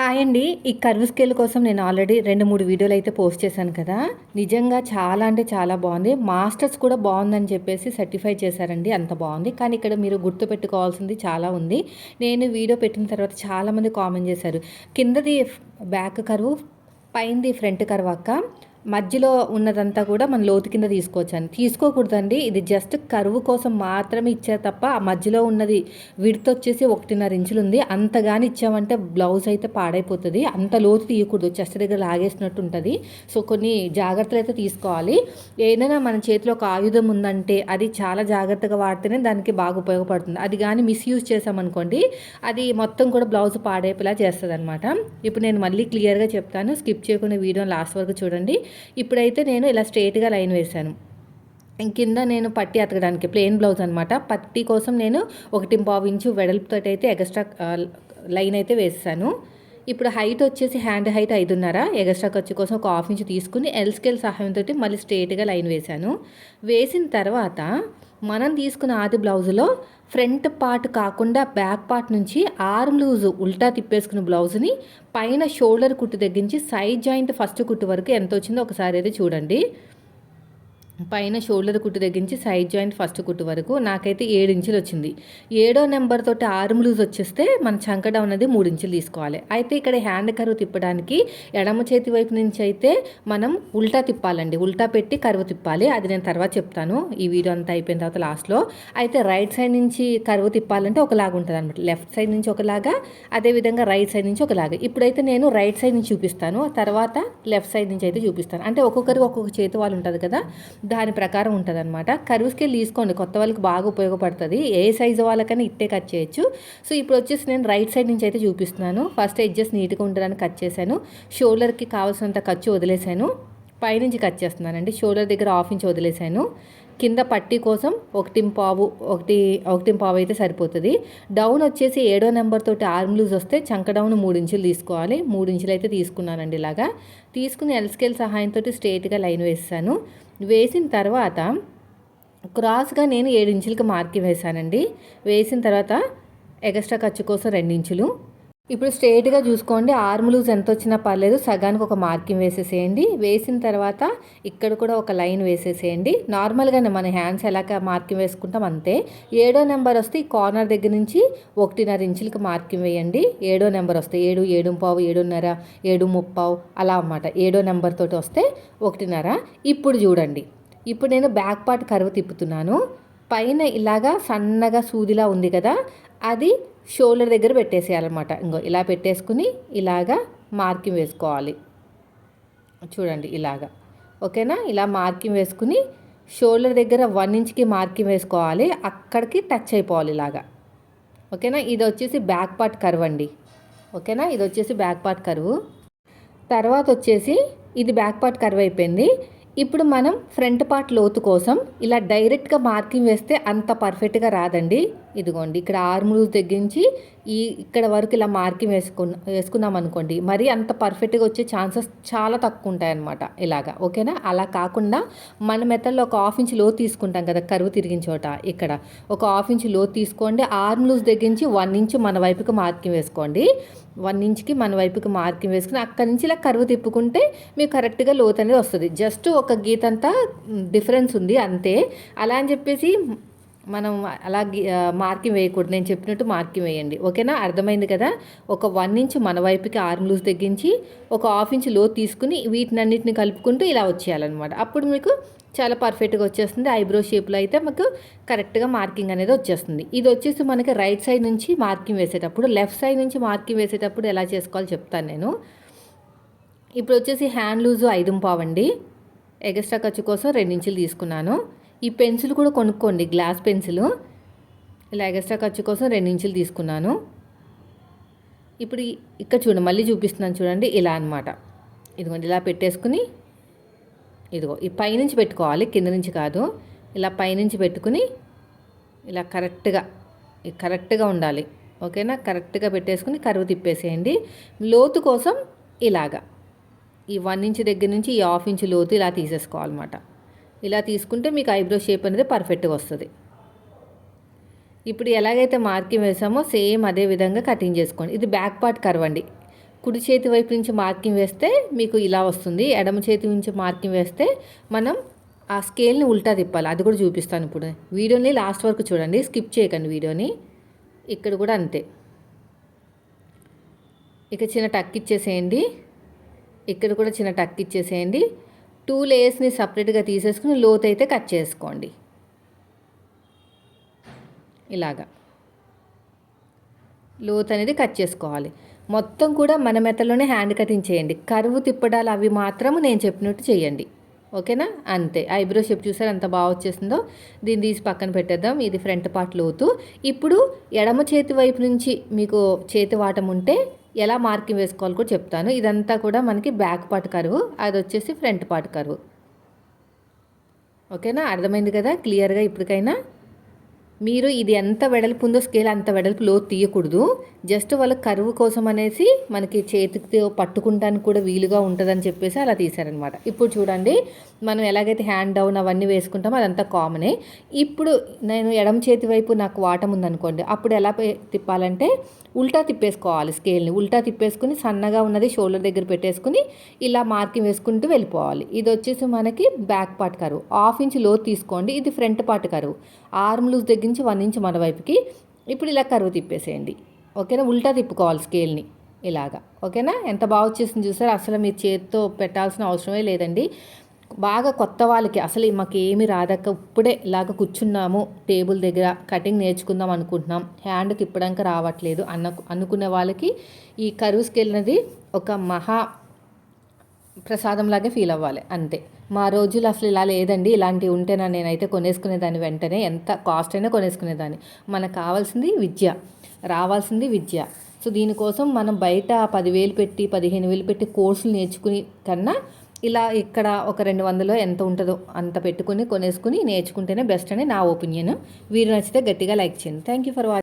Hi అండి. ఈ curve scale కోసం నేను ఆల్రెడీ రెండు మూడు వీడియోలు అయితే పోస్ట్ చేశాను కదా. నిజంగా చాలా అంటే చాలా బాగుంది. మాస్టర్స్ కూడా బాగుందని చెప్పేసి సర్టిఫై చేశారండి. అంత బాగుంది. కానీ ఇక్కడ మీరు గుర్తుపెట్టుకోవాల్సింది చాలా ఉంది. నేను వీడియో పెట్టిన తర్వాత చాలామంది కామెంట్ చేశారు. కిందది బ్యాక్ కరువు పైంది ఫ్రంట్ కరువు అక్క. మధ్యలో ఉన్నదంతా కూడా మనం లోతు కింద తీసుకోవచ్చండి తీసుకోకూడదండి. ఇది జస్ట్ కరువు కోసం మాత్రమే ఇచ్చారు తప్ప ఆ మధ్యలో ఉన్నది విడత వచ్చేసి ఒకటిన్నర ఇంచులు ఉంది. అంతగాని ఇచ్చామంటే బ్లౌజ్ అయితే పాడైపోతుంది. అంత లోతు తీయకూడదు. చెస్ట్ దగ్గర లాగేసినట్టు ఉంటుంది. సో కొన్ని జాగ్రత్తలు అయితే తీసుకోవాలి. ఏదైనా మన చేతిలో ఒక ఆయుధం ఉందంటే అది చాలా జాగ్రత్తగా వాడితేనే దానికి బాగా ఉపయోగపడుతుంది. అది కానీ మిస్యూజ్ చేసామనుకోండి అది మొత్తం కూడా బ్లౌజ్ పాడైపోయేలా చేస్తుంది అనమాట ఇప్పుడు నేను మళ్ళీ క్లియర్గా చెప్తాను. స్కిప్ చేయకుండా వీడియో లాస్ట్ వరకు చూడండి. ఇప్పుడైతే నేను ఇలా స్ట్రైట్గా లైన్ వేశాను. కింద నేను పట్టి అతకడానికి ప్లెయిన్ బ్లౌజ్ అనమాట పట్టి కోసం నేను ఒకటి పావు ఇంచు వెడల్పుతో అయితే ఎక్స్ట్రా లైన్ అయితే వేసాను ఇప్పుడు హైట్ వచ్చేసి హ్యాండ్ హైట్ ఐదున్నర. ఎగస్ట్రా ఖర్చు కోసం ఒక హాఫ్ ఇంచ్ తీసుకుని ఎల్ స్కేల్ సహాయంతో మళ్ళీ స్ట్రేట్గా లైన్ వేశాను. వేసిన తర్వాత మనం తీసుకున్న ఆది బ్లౌజులో ఫ్రంట్ పార్ట్ కాకుండా బ్యాక్ పార్ట్ నుంచి ఆర్మ్ లూజ్ ఉల్టా తిప్పేసుకున్న బ్లౌజ్ని పైన షోల్డర్ కుట్టు తగ్గించి సైడ్ జాయింట్ ఫస్ట్ కుట్టు వరకు ఎంత వచ్చిందో ఒకసారి అయితే చూడండి. పైన షోల్డర్ కుట్టు తగ్గించి సైడ్ జాయింట్ ఫస్ట్ కుట్టు వరకు నాకైతే ఏడు ఇంచులు వచ్చింది. ఏడో నెంబర్ తోటి ఆర్మ్ లూజ్ వచ్చేస్తే మన చంక డౌన్ అనేది మూడు ఇంచులు తీసుకోవాలి. అయితే ఇక్కడ హ్యాండ్ కరువు తిప్పడానికి ఎడమ చేతి వైపు నుంచి అయితే మనం ఉల్టా తిప్పాలండి. ఉల్టా పెట్టి కరువు తిప్పాలి. అది నేను తర్వాత చెప్తాను. ఈ వీడియో అంతా అయిపోయిన తర్వాత లాస్ట్లో అయితే రైట్ సైడ్ నుంచి కరువు తిప్పాలంటే ఒకలాగా ఉంటుంది అనమాట లెఫ్ట్ సైడ్ నుంచి ఒకలాగా అదేవిధంగా రైట్ సైడ్ నుంచి ఒకలాగా. ఇప్పుడైతే నేను రైట్ సైడ్ నుంచి చూపిస్తాను. తర్వాత లెఫ్ట్ సైడ్ నుంచి అయితే చూపిస్తాను. అంటే ఒక్కొక్కరికి ఒక్కొక్క చేతి వాళ్ళు ఉంటుంది కదా. దాని ప్రకారం ఉంటుంది అనమాట కరువు స్కేల్ తీసుకోండి. కొత్త వాళ్ళకి బాగా ఉపయోగపడుతుంది. ఏ సైజు వాళ్ళకైనా ఇట్టే కట్ చేయొచ్చు. సో ఇప్పుడు వచ్చేసి నేను రైట్ సైడ్ నుంచి అయితే చూపిస్తున్నాను. ఫస్ట్ ఎడ్జెస్ నీట్గా ఉండడానికి కట్ చేశాను. షోల్డర్కి కావాల్సినంత ఖర్చు వదిలేశాను. పైనుంచి కట్ చేస్తున్నానండి. షోల్డర్ దగ్గర హాఫ్ ఇంచ్ వదిలేసాను. కింద పట్టీ కోసం ఒకటి పావు ఒకటి ఒకటి పావు అయితే సరిపోతుంది. డౌన్ వచ్చేసి ఏడో నెంబర్ తోటి ఆర్మ్ లూజ్ వస్తే చంక డౌన్ మూడు ఇంచులు తీసుకోవాలి. మూడు ఇంచులు అయితే తీసుకున్నానండి ఇలాగా. తీసుకుని ఎల్స్కేల్ సహాయంతో స్ట్రేట్గా లైన్ వేసాను వేసిన తర్వాత క్రాస్గా నేను ఏడు ఇంచులకి మార్కి వేశానండి. వేసిన తర్వాత ఎగస్ట్రా ఖర్చు కోసం రెండు ఇంచులు. ఇప్పుడు స్ట్రేట్గా చూసుకోండి. ఆర్మ్ లూజ్ ఎంత వచ్చినా పర్లేదు. సగానికి ఒక మార్కింగ్ వేసేసేయండి. వేసిన తర్వాత ఇక్కడ కూడా ఒక లైన్ వేసేసేయండి. నార్మల్గానే మన హ్యాండ్స్ ఎలాగ మార్కింగ్ వేసుకుంటాం అంతే. ఏడో నెంబర్ వస్తే ఈ కార్నర్ దగ్గర నుంచి ఒకటిన్నర ఇంచులకి మార్కింగ్ వేయండి. ఏడో నెంబర్ వస్తే ఏడు ఏడు పావు ఏడున్నర ఏడు ముప్పావు అలా అన్నమాట. ఏడో నెంబర్ తోటి వస్తే ఒకటిన్నర. ఇప్పుడు చూడండి. ఇప్పుడు నేను బ్యాక్ పార్ట్ కరువు తిప్పుతున్నాను. పైన ఇలాగా సన్నగా సూదిలా ఉంది కదా. అది షోల్డర్ దగ్గర పెట్టేసేయాలన్నమాట. ఇంకో ఇలా పెట్టేసుకుని ఇలాగా మార్కింగ్ వేసుకోవాలి. చూడండి ఇలాగా. ఓకేనా? ఇలా మార్కింగ్ వేసుకుని షోల్డర్ దగ్గర వన్ ఇంచ్కి మార్కింగ్ వేసుకోవాలి. అక్కడికి టచ్ అయిపోవాలి ఇలాగా. ఓకేనా? ఇది వచ్చేసి బ్యాక్ పార్ట్ కర్వ్ అండి. ఓకేనా? ఇది వచ్చేసి బ్యాక్ పార్ట్ కరువు. తర్వాత వచ్చేసి ఇది బ్యాక్ పార్ట్ కర్వ్ అయిపోయింది. ఇప్పుడు మనం ఫ్రంట్ పార్ట్ లోతు కోసం ఇలా డైరెక్ట్గా మార్కింగ్ వేస్తే అంత పర్ఫెక్ట్గా రాదండి. ఇదిగోండి ఇక్కడ ఆర్మ్ తగ్గించి ఈ ఇక్కడ వరకు ఇలా మార్కింగ్ వేసుకున్న వేసుకున్నాం అనుకోండి మరి అంత పర్ఫెక్ట్గా వచ్చే ఛాన్సెస్ చాలా తక్కువ ఉంటాయి అనమాట ఇలాగా ఓకేనా? అలా కాకుండా మన మెథడ్లో ఒక హాఫ్ ఇంచ్లో తీసుకుంటాం కదా కరువు తిరిగిన చోట ఇక్కడ. ఒక హాఫ్ ఇంచ్లో తీసుకోండి ఆర్మ్ లూజ్ తగ్గించి వన్ ఇంచ్ మన వైపుకి మార్కింగ్ వేసుకోండి. వన్ ఇంచ్కి మన వైపుకి మార్కింగ్ వేసుకుని అక్కడి నుంచి ఇలా కరువు తిప్పుకుంటే మీకు కరెక్ట్గా లోతు అనేది వస్తుంది. జస్ట్ ఒక గీతంతా డిఫరెన్స్ ఉంది అంతే. అలా అని చెప్పేసి మనం అలా మార్కింగ్ వేయకూడదు. నేను చెప్పినట్టు మార్కింగ్ వేయండి. ఓకేనా? అర్థమైంది కదా? ఒక వన్ ఇంచ్ మన వైపుకి ఆర్మ్ లూజ్ తగ్గించి ఒక హాఫ్ ఇంచ్లో తీసుకుని వీటినన్నిటిని కలుపుకుంటూ ఇలా వచ్చేయాలన్నమాట. అప్పుడు మీకు చాలా పర్ఫెక్ట్గా వచ్చేస్తుంది. ఐబ్రో షేప్లో అయితే మాకు కరెక్ట్గా మార్కింగ్ అనేది వచ్చేస్తుంది. ఇది వచ్చేసి మనకి రైట్ సైడ్ నుంచి మార్కింగ్ వేసేటప్పుడు లెఫ్ట్ సైడ్ నుంచి మార్కింగ్ వేసేటప్పుడు ఎలా చేసుకోవాలో చెప్తాను నేను. ఇప్పుడు వచ్చేసి హ్యాండ్ లూజు ఐదు పావండి ఎగస్ట్రా ఖర్చు కోసం రెండించులు తీసుకున్నాను. ఈ పెన్సిల్ కూడా కొనుక్కోండి గ్లాస్ పెన్సిల్. ఇలా ఎగస్ట్రా ఖర్చు కోసం రెండించులు తీసుకున్నాను. ఇప్పుడు ఇక్కడ చూడండి మళ్ళీ చూపిస్తున్నాను చూడండి ఇలా అనమాట ఇదిగోండి ఇలా పెట్టేసుకుని ఇదిగో ఈ పైనుంచి పెట్టుకోవాలి కింద నుంచి కాదు. ఇలా పైనుంచి పెట్టుకుని ఇలా కరెక్ట్గా కరెక్ట్గా ఉండాలి. ఓకేనా? కరెక్ట్గా పెట్టేసుకుని కరువు తిప్పేసేయండి. లోతు కోసం ఇలాగా. ఈ వన్ ఇంచ్ దగ్గర నుంచి ఈ హాఫ్ ఇంచ్ లోతు ఇలా తీసేసుకోవాలన్నమాట. ఇలా తీసుకుంటే మీకు ఐబ్రో షేప్ అనేది పర్ఫెక్ట్గా వస్తుంది. ఇప్పుడు ఎలాగైతే మార్కింగ్ వేసామో సేమ్ అదే విధంగా కటింగ్ చేసుకోండి. ఇది బ్యాక్ పార్ట్ కర్వ్ అండి. కుడి చేతి వైపు నుంచి మార్కింగ్ వేస్తే మీకు ఇలా వస్తుంది. ఎడమ చేతి నుంచి మార్కింగ్ వేస్తే మనం ఆ స్కేల్ని ఉల్టా తిప్పాలి. అది కూడా చూపిస్తాను ఇప్పుడు. వీడియోని లాస్ట్ వరకు చూడండి. స్కిప్ చేయకండి వీడియోని. ఇక్కడ కూడా అంతే. ఇక చిన్న టక్ ఇచ్చేసేయండి. ఇక్కడ కూడా చిన్న టక్ ఇచ్చేసేయండి. టూ లేయర్స్ని సపరేట్గా తీసేసుకుని లోతు అయితే కట్ చేసుకోండి. ఇలాగా. లోత్ అనేది కట్ చేసుకోవాలి. మొత్తం కూడా మన మెత్తలోనే హ్యాండ్ కటింగ్ చేయండి. కరువు తిప్పడాలు అవి మాత్రం నేను చెప్పినట్టు చేయండి. ఓకేనా? అంతే. ఐబ్రో షేప్ చూసారు? ఎంత బాగా వచ్చేసిందో? దీన్ని తీసి పక్కన పెట్టేద్దాం. ఇది ఫ్రంట్ పార్ట్ లోతు. ఇప్పుడు ఎడమ చేతి వైపు నుంచి మీకు చేతి వాటం ఉంటే ఎలా మార్కింగ్ వేసుకోవాలి కూడా చెప్తాను. ఇదంతా కూడా మనకి బ్యాక్ పార్ట్ కరువు అది వచ్చేసి ఫ్రంట్ పార్ట్ కరువు. ఓకేనా? అర్థమైంది కదా? క్లియర్గా ఇప్పటికైనా? మీరు ఇది ఎంత వెడల్పు ఉందో స్కేల్ అంత వెడల్పు లో తీయకూడదు. జస్ట్ వాళ్ళ కరువు కోసం అనేసి మనకి చేతికి పట్టుకుంటానికి కూడా వీలుగా ఉంటుందని చెప్పేసి అలా తీశారనమాట ఇప్పుడు చూడండి మనం ఎలాగైతే హ్యాండ్ డౌన్ అవన్నీ వేసుకుంటామో అదంతా కామనే ఇప్పుడు నేను ఎడమ చేతి వైపు నాకు వాటం ఉందనుకోండి అప్పుడు ఎలా తిప్పాలంటే ఉల్టా తిప్పేసుకోవాలి స్కేల్ని ఉల్టా తిప్పేసుకుని సన్నగా ఉన్నది షోల్డర్ దగ్గర పెట్టేసుకుని ఇలా మార్కింగ్ వేసుకుంటూ వెళ్ళిపోవాలి. ఇది వచ్చేసి మనకి బ్యాక్ పార్ట్ కరువు హాఫ్ ఇంచ్లో తీసుకోండి ఇది ఫ్రంట్ పార్ట్ కరువు ఆర్మ్ లూజ్ దగ్గర నుంచి వన్ ఇంచ్ మన వైపుకి. ఇప్పుడు ఇలా కరువు తిప్పేసేయండి. ఓకేనా? ఉల్టా తిప్పుకోవాలి స్కేల్ని. ఇలాగా. ఓకేనా? ఎంత బాగా వచ్చేసింది చూసారు? అసలు మీరు చేతితో పెట్టాల్సిన అవసరమే లేదండి. బాగా కొత్త వాళ్ళకి అసలు మాకు ఏమి రాదక్క. ఇప్పుడే ఇలాగ కూర్చున్నాము. టేబుల్ దగ్గర కటింగ్ నేర్చుకుందాం అనుకుంటున్నాం. హ్యాండ్కి ఇప్పడానికి రావట్లేదు. అన్న అనుకునే వాళ్ళకి ఈ కరువు స్కేల్ అనేది ఒక మహా ప్రసాదంలాగే ఫీల్ అవ్వాలి అంతే. మా రోజులు అసలు ఇలా లేదండి. ఇలాంటివి ఉంటేనా నేనైతే కొనేసుకునేదాన్ని వెంటనే ఎంత కాస్ట్ అయినా కొనేసుకునేదాన్ని మనకు కావాల్సింది విద్య రావాల్సింది విద్య. సో దీనికోసం మనం బయట పదివేలు పెట్టి పదిహేను వేలు పెట్టి కోర్సులు నేర్చుకుని కన్నా ఇలా ఇక్కడ ఒక రెండు వందలో ఎంత ఉంటుందో అంత పెట్టుకుని కొనేసుకుని నేర్చుకుంటేనే బెస్ట్ అని నా ఒపీనియన్. వీరు నచ్చితే గట్టిగా లైక్ చేయండి. Thank you for watching